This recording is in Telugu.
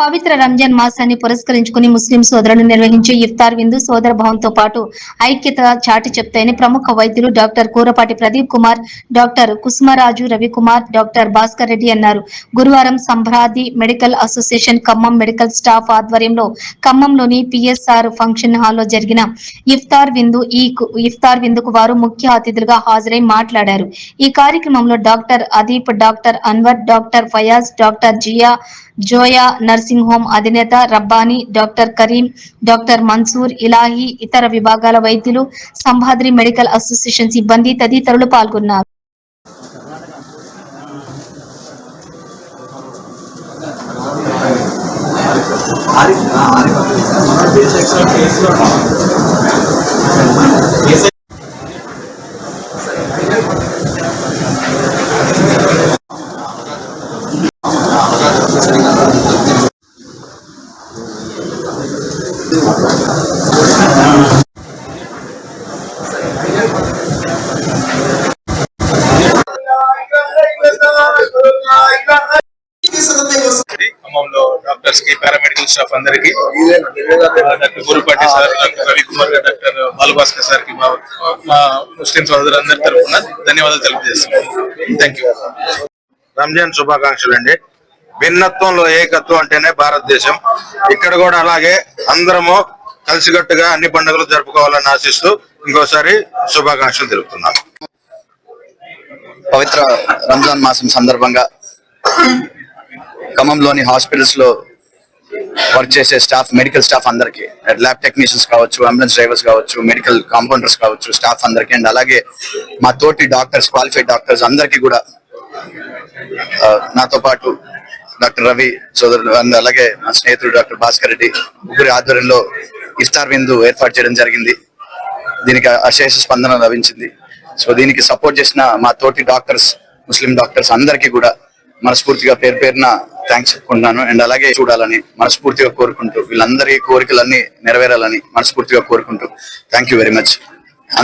పవిత్ర రంజాన్ మాసాన్ని పురస్కరించుకుని ముస్లిం సోదరులు నిర్వహించే ఇఫ్తార్ విందు సోదర భావంతో పాటు ఐక్యత చాటి చెప్తాయని ప్రముఖ వైద్యులు doctor Kurapati Pradeep Kumar doctor Kusumaraju Ravikumar doctor Bhaskar Reddy అన్నారు. గురువారం సంభ్రాది medical association Khammam medical staff ఆధ్వర్యంలో ఖమ్మంలోని పిఎస్ఆర్ ఫంక్షన్ హాల్లో జరిగిన ఇఫ్తార్ విందు ఈ కు- ఇఫ్తార్ విందుకు వారు ముఖ్య అతిథులుగా హాజరై మాట్లాడారు. ఈ కార్యక్రమంలో doctor Adeep doctor Anwar doctor Fayaz doctor Zia Zoya nursing home అధినేత రబ్బానీ డాక్టర్ కరీం డాక్టర్ మన్సూర్ ఇలాహి ఇతర విభాగాల వైద్యులు సంభాద్రి మెడికల్ అసోసియేషన్ సిబ్బంది తదితరులు పాల్గొన్నారు ఆరిఫ్ ఆరిఫ్ ఖమ్మంలో డాక్టర్స్కి పారామెడికల్ స్టాఫ్ అందరికి. Doctor Gurupati sir doctor Ravikumar గారు డాక్టర్ బాలభాస్కర్ సార్కి మా మా ముస్లిం సోదరులందరి తరఫున ధన్యవాదాలు తెలియజేస్తున్నాం థ్యాంక్ యూ రంజాన్ శుభాకాంక్షలు అండి భిన్నత్వంలో ఏకత్వం అంటేనే భారతదేశం. ఇక్కడ కూడా అలాగే అందరము కలిసికట్టుగా అన్ని పండుగలు జరుపుకోవాలని ఆశిస్తూ ఇంకోసారి శుభాకాంక్షలు తెలుపుతున్నాను. పవిత్ర రంజాన్ మాసం సందర్భంగా ఖమ్మంలోని హాస్పిటల్స్లో వర్క్ చేసే స్టాఫ్ మెడికల్ స్టాఫ్ అందరికి ల్యాబ్ టెక్నీషియన్స్ కావచ్చు అంబులెన్స్ డ్రైవర్స్ కావచ్చు మెడికల్ కాంపౌండర్స్ కావచ్చు స్టాఫ్ అందరికి అండ్ అలాగే మా తోటి డాక్టర్స్ క్వాలిఫైడ్ డాక్టర్స్ అందరికీ కూడా నాతో పాటు డాక్టర్ రవి సోదరుడు అండ్ అలాగే నా స్నేహితుడు డాక్టర్ భాస్కర్ రెడ్డి ముగ్గురి ఆధ్వర్యంలో ఇఫ్తార్ విందు ఏర్పాటు చేయడం జరిగింది. దీనికి అశేష స్పందన లభించింది. సో దీనికి సపోర్ట్ చేసిన మా తోటి డాక్టర్స్ ముస్లిం డాక్టర్స్ అందరికీ కూడా మనస్ఫూర్తిగా పేరు పేరున థ్యాంక్స్ చెప్పుకుంటున్నాను. అండ్ అలాగే చూడాలని మనస్ఫూర్తిగా కోరుకుంటూ వీళ్ళందరి కోరికలన్నీ నెరవేరాలని మనస్ఫూర్తిగా కోరుకుంటూ థ్యాంక్ యూ వెరీ మచ్